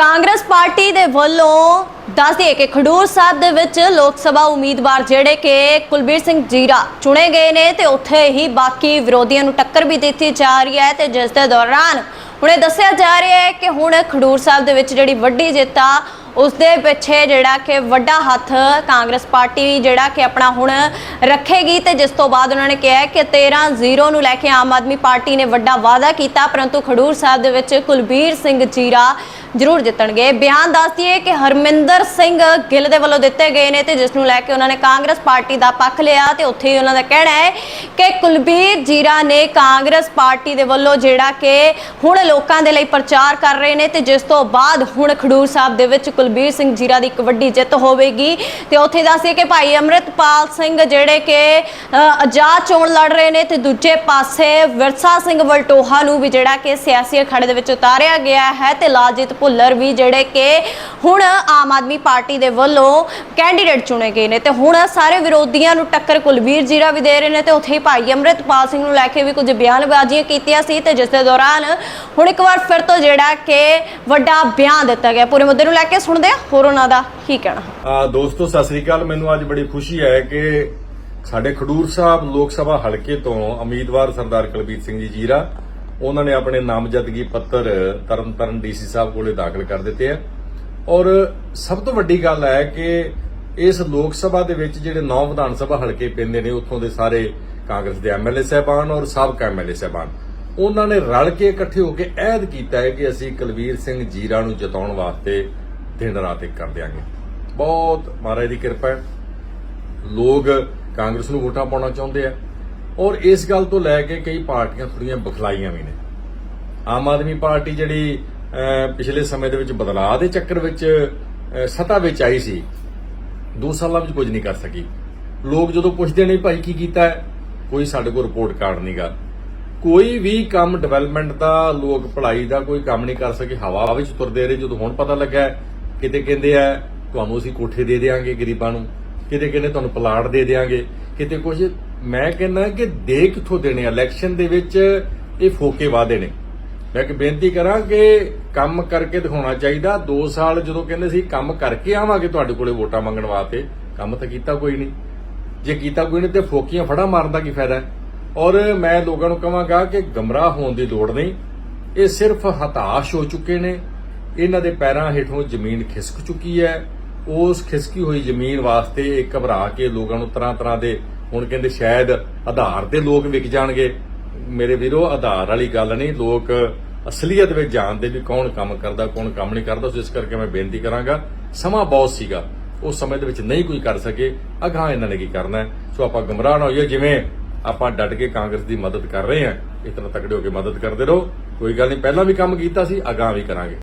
Congress party ਦੇ ਵੱਲੋਂ ਦੱਸ ਦਈਏ ਕਿ ਖਡੂਰ ਸਾਹਿਬ ਦੇ ਵਿੱਚ ਲੋਕ ਸਭਾ ਉਮੀਦਵਾਰ ਜਿਹੜੇ ਕਿ ਕੁਲਬੀਰ ਸਿੰਘ ਜੀਰਾ ਚੁਣੇ ਗਏ ਨੇ ਤੇ ਉੱਥੇ ਹੀ ਬਾਕੀ ਵਿਰੋਧੀਆਂ ਨੂੰ ਟੱਕਰ ਵੀ ਦਿੱਤੀ ਜਾ ਰਹੀ ਹੈ ਤੇ ਜਿਸ ਦੇ ਦੌਰਾਨ ਹੁਣ ਇਹ ਦੱਸਿਆ ਜਾ ਰਿਹਾ ਹੈ ਕਿ ਹੁਣ ਖਡੂਰ ਸਾਹਿਬ ਦੇ ਵਿੱਚ ਜਿਹੜੀ ਵੱਡੀ ਜਿੱਤ ਆ, ਉਸ ਦੇ ਪਿੱਛੇ ਜਿਹੜਾ ਕਿ ਵੱਡਾ ਹੱਥ ਕਾਂਗਰਸ ਪਾਰਟੀ ਜਿਹੜਾ ਕਿ ਆਪਣਾ ਹੁਣ ਰੱਖੇਗੀ ਤੇ ਜਿਸ ਤੋਂ ਬਾਅਦ ਉਹਨਾਂ ਨੇ ਕਿਹਾ ਕਿ 13-0 ਨੂੰ ਲੈ ਕੇ ਆਮ ਆਦਮੀ ਪਾਰਟੀ ਨੇ ਵੱਡਾ ਵਾਅਦਾ ਕੀਤਾ, ਪਰੰਤੂ ਖਡੂਰ ਸਾਹਿਬ ਦੇ ਵਿੱਚ ਕੁਲਬੀਰ ਸਿੰਘ ਜੀਰਾ ਜ਼ਰੂਰ ਜਿੱਤਣਗੇ। ਬਿਆਨ ਦੱਸਦੀਏ ਕਿ ਹਰਮਿੰਦਰ ਸਿੰਘ ਗਿੱਲ ਦੇ ਵੱਲੋਂ ਦਿੱਤੇ ਗਏ ਨੇ ਤੇ ਜਿਸ ਨੂੰ ਲੈ ਕੇ ਉਹਨਾਂ ਨੇ ਕਾਂਗਰਸ ਪਾਰਟੀ ਦਾ ਪੱਖ ਲਿਆ ਤੇ ਉੱਥੇ ਹੀ ਉਹਨਾਂ ਦਾ ਕਹਿਣਾ ਹੈ ਕਿ ਕੁਲਬੀਰ ਜੀਰਾ ਨੇ ਕਾਂਗਰਸ ਪਾਰਟੀ ਦੇ ਵੱਲੋਂ ਜਿਹੜਾ ਕਿ ਹੁਣ ਲੋਕਾਂ ਦੇ ਲਈ ਪ੍ਰਚਾਰ ਕਰ ਰਹੇ ਨੇ ਤੇ ਜਿਸ ਤੋਂ ਬਾਅਦ ਹੁਣ ਖਡੂਰ ਸਾਹਿਬ ਦੇ ਵਿੱਚ ਕੁਲਬੀਰ ਸਿੰਘ ਜੀਰਾ ਦੀ ਇੱਕ ਵੱਡੀ ਜਿੱਤ ਹੋਵੇਗੀ। ਤੇ ਉੱਥੇ ਦੱਸਿਏ ਕਿ ਭਾਈ ਅਮਰਿਤਪਾਲ ਸਿੰਘ ਜਿਹੜੇ ਕਿ ਆਜ਼ਾਦ ਚੋਣ ਲੜ ਰਹੇ ਨੇ ਤੇ ਦੂਜੇ ਪਾਸੇ ਵਿਰਸਾ ਸਿੰਘ ਵਲਟੋਹਾ ਨੂੰ ਵੀ ਜਿਹੜਾ ਕਿ ਸਿਆਸੀ ਅਖਾੜੇ ਦੇ ਵਿੱਚ ਉਤਾਰਿਆ ਗਿਆ ਹੈ ਤੇ ਲਾਲਜੀਤ ਭੁੱਲਰ ਵੀ ਜਿਹੜੇ ਕਿ ਹੁਣ ਆਮ ਆਦਮੀ ਪਾਰਟੀ ਦੇ ਵੱਲੋਂ ਕੈਂਡੀਡੇਟ ਚੁਣੇ ਗਏ ਨੇ ਤੇ ਹੁਣ ਸਾਰੇ ਵਿਰੋਧੀਆਂ ਨੂੰ ਟੱਕਰ ਕੁਲਬੀਰ ਜੀਰਾ ਵੀ ਦੇ ਰਹੇ ਨੇ ਤੇ ਉੱਥੇ ਹੀ ਭਾਈ ਅਮਰਿਤਪਾਲ ਸਿੰਘ ਨੂੰ ਲੈ ਕੇ ਵੀ ਕੁਝ ਬਿਆਨਬਾਜ਼ੀਆਂ ਕੀਤੀਆਂ ਸੀ ਤੇ ਜਿਸ ਦੇ ਦੌਰਾਨ ਹੁਣ ਇੱਕ ਵਾਰ ਫਿਰ ਤੋਂ ਜਿਹੜਾ ਕਿ ਵੱਡਾ ਬਿਆਨ ਦਿੱਤਾ ਗਿਆ। ਪੂਰੇ ਮੁੱਦੇ ਨੂੰ ਲੈ ਕੇ ਸੁਣਦੇ ਆ ਹੋਰ ਉਹਨਾਂ ਦਾ ਕੀ ਕਹਿਣਾ। ਦੋਸਤੋ, ਸਤਿ ਸ੍ਰੀ ਅਕਾਲ। ਮੈਨੂੰ ਅੱਜ ਬੜੀ ਖੁਸ਼ੀ ਹੈ ਕਿ ਸਾਡੇ ਖਡੂਰ ਸਾਹਿਬ ਲੋਕ ਸਭਾ ਹਲਕੇ ਤੋਂ ਉਮੀਦਵਾਰ ਸਰਦਾਰ ਕੁਲਬੀਰ ਸਿੰਘ ਜੀ ਜੀਰਾ ਉਹਨਾਂ ਨੇ ਆਪਣੇ ਨਾਮਜ਼ਦਗੀ ਪੱਤਰ ਤਰਨਤਾਰਨ ਡੀਸੀ ਸਾਹਿਬ ਕੋਲੇ ਦਾਖਲ ਕਰ ਦਿੱਤੇ ਆ। ਔਰ ਸਭ ਤੋਂ ਵੱਡੀ ਗੱਲ ਹੈ ਕਿ ਇਸ ਲੋਕ ਸਭਾ ਦੇ ਵਿੱਚ ਜਿਹੜੇ ਨੌ ਵਿਧਾਨ ਸਭਾ ਹਲਕੇ ਪੈਂਦੇ ਨੇ, ਉੱਥੋਂ ਦੇ ਸਾਰੇ ਕਾਂਗਰਸ ਦੇ ਐਮਐਲਏ ਸਹਿਬਾਨ ਔਰ ਸਾਬਕਾ ਐਮਐਲਏ ਸਹਿਬਾਨ। ਉਹਨਾਂ ਨੇ ਰਲ ਕੇ ਇਕੱਠੇ ਹੋ ਕੇ ਐਦ ਕੀਤਾ ਹੈ ਕਿ ਅਸੀਂ ਕੁਲਵੀਰ ਸਿੰਘ ਜੀਰਾ ਨੂੰ ਜਿਤਾਉਣ ਵਾਸਤੇ ਦਿਨ ਰਾਤ ਇੱਕ ਕਰ ਦਿਆਂਗੇ। ਬਹੁਤ ਮਹਾਰਾਜ ਦੀ ਕਿਰਪਾ ਹੈ। ਲੋਕ ਕਾਂਗਰਸ ਨੂੰ ਵੋਟਾਂ ਪਾਉਣਾ ਚਾਹੁੰਦੇ ਆ। ਔਰ ਇਸ ਗੱਲ ਤੋਂ ਲੈ ਕੇ ਕਈ ਪਾਰਟੀਆਂ ਥੋੜੀਆਂ ਬਖਲਾਈਆਂ ਵੀ ਨੇ। ਆਮ ਆਦਮੀ ਪਾਰਟੀ ਜਿਹੜੀ ਪਿਛਲੇ ਸਮੇਂ ਦੇ ਵਿੱਚ ਬਦਲਾਅ ਦੇ ਚੱਕਰ ਵਿੱਚ ਅਹ, ਵਿੱਚ ਆਈ ਸੀ ਦੋ ਸਾਲਾਂ ਵਿੱਚ ਕੁਝ ਨਹੀਂ ਕਰ ਸਕੀ। ਲੋਕ ਜਦੋਂ ਪੁੱਛਦੇ ਨੇ ਭਾਈ ਕੀ ਕੀਤਾ ਹੈ ਕੋਈ ਸਾਡੇ ਕੋਲ ਰਿਪੋਰਟ ਕਾਰਡ ਨਹੀਂਗਾ ਕੋਈ ਵੀ ਕੰਮ ਡਿਵੈਲਪਮੈਂਟ ਦਾ ਲੋਕ ਭਲਾਈ ਦਾ ਕੋਈ ਕੰਮ ਨਹੀਂ ਕਰ ਸਕੇ ਹਵਾ ਵਿੱਚ ਤੁਰਦੇ ਰਹੇ ਜਦੋਂ ਹੁਣ ਪਤਾ ਲੱਗਾ ਕਿਤੇ ਕਹਿੰਦੇ ਆ ਤੁਹਾਨੂੰ ਅਸੀਂ ਕੋਠੇ ਦੇ ਦੇਵਾਂਗੇ ਗਰੀਬਾਂ ਨੂੰ ਕਿਤੇ ਕਹਿੰਦੇ ਤੁਹਾਨੂੰ ਪਲਾਟ ਦੇ ਦੇਵਾਂਗੇ ਕਿਤੇ ਕੁਝ ਮੈਂ ਕਹਿੰਦਾ ਕਿ ਦੇ ਕਿੱਥੋਂ ਦੇਣੇ ਇਲੈਕਸ਼ਨ ਦੇ ਵਿੱਚ ਇਹ ਫੋਕੇ ਵਾਦੇ ਨੇ। ਮੈਂ ਇੱਕ ਬੇਨਤੀ ਕਰਾਂ ਕਿ ਕੰਮ ਕਰਕੇ ਦਿਖਾਉਣਾ ਚਾਹੀਦਾ। 2 ਸਾਲ ਜਦੋਂ ਕਹਿੰਦੇ ਸੀ ਕੰਮ ਕਰਕੇ ਆਵਾਂਗੇ ਤੁਹਾਡੇ ਕੋਲੇ ਵੋਟਾਂ ਮੰਗਣ ਵਾਸਤੇ, ਕੰਮ ਤਾਂ ਕੀਤਾ ਕੋਈ ਨਹੀਂ। ਜੇ ਕੀਤਾ ਕੋਈ ਨਹੀਂ ਤੇ ਫੋਕੀਆਂ ਫੜਾ ਮਾਰਨ ਦਾ ਕੀ ਫਾਇਦਾ ਹੈ? ਔਰ ਮੈਂ ਲੋਕਾਂ ਨੂੰ ਕਹਾਂਗਾ ਕਿ ਗਮਰਾਹ ਹੋਣ ਦੀ ਲੋੜ ਨਹੀਂ। ਇਹ ਸਿਰਫ ਹਤਾਸ਼ ਹੋ ਚੁੱਕੇ ਨੇ। ਇਹਨਾਂ ਦੇ ਪੈਰਾਂ ਹੇਠੋਂ ਜ਼ਮੀਨ ਖਿਸਕ ਚੁੱਕੀ ਹੈ। ਉਸ ਖਿਸਕੀ ਹੋਈ ਜ਼ਮੀਨ ਵਾਸਤੇ ਇਹ ਘਬਰਾ ਕੇ ਲੋਕਾਂ ਨੂੰ ਤਰ੍ਹਾਂ ਤਰ੍ਹਾਂ ਦੇ ਹੁਣ ਕਹਿੰਦੇ ਸ਼ਾਇਦ ਆਧਾਰ ਤੇ ਲੋਕ ਵਿਕ ਜਾਣਗੇ। ਮੇਰੇ ਵੀਰੋ, ਆਧਾਰ ਵਾਲੀ ਗੱਲ ਨਹੀਂ, ਲੋਕ ਅਸਲੀਅਤ ਵਿੱਚ ਜਾਣਦੇ ਵੀ ਕੌਣ ਕੰਮ ਕਰਦਾ, ਕੌਣ ਕੰਮ ਨਹੀਂ ਕਰਦਾ। ਸੋ ਇਸ ਕਰਕੇ ਮੈਂ ਬੇਨਤੀ ਕਰਾਂਗਾ, ਸਮਾਂ ਬਹੁਤ ਸੀਗਾ। ਉਸ ਸਮੇਂ ਦੇ ਵਿੱਚ ਨਹੀਂ ਕੋਈ ਕਰ ਸਕੇ। ਅਗਾਂਹ ਇਹਨਾਂ ਨੇ ਕੀ ਕਰਨਾ ਸੋ ਆਪਾਂ ਗਮਰਾਹ ਨਾ ਹੋਈਏ, ਜਿਵੇਂ ਆਪਾਂ ਡਟ ਕੇ ਕਾਂਗਰਸ ਦੀ ਮਦਦ ਕਰ ਰਹੇ ਹਾਂ ਇਸ ਤਰ੍ਹਾਂ ਤਕੜੇ ਹੋ ਕੇ ਮਦਦ ਕਰਦੇ ਰਹੋ। ਕੋਈ ਗੱਲ ਨਹੀਂ, ਪਹਿਲਾਂ ਵੀ ਕੰਮ ਕੀਤਾ ਸੀ, ਅਗਾਂਹ ਵੀ ਕਰਾਂਗੇ।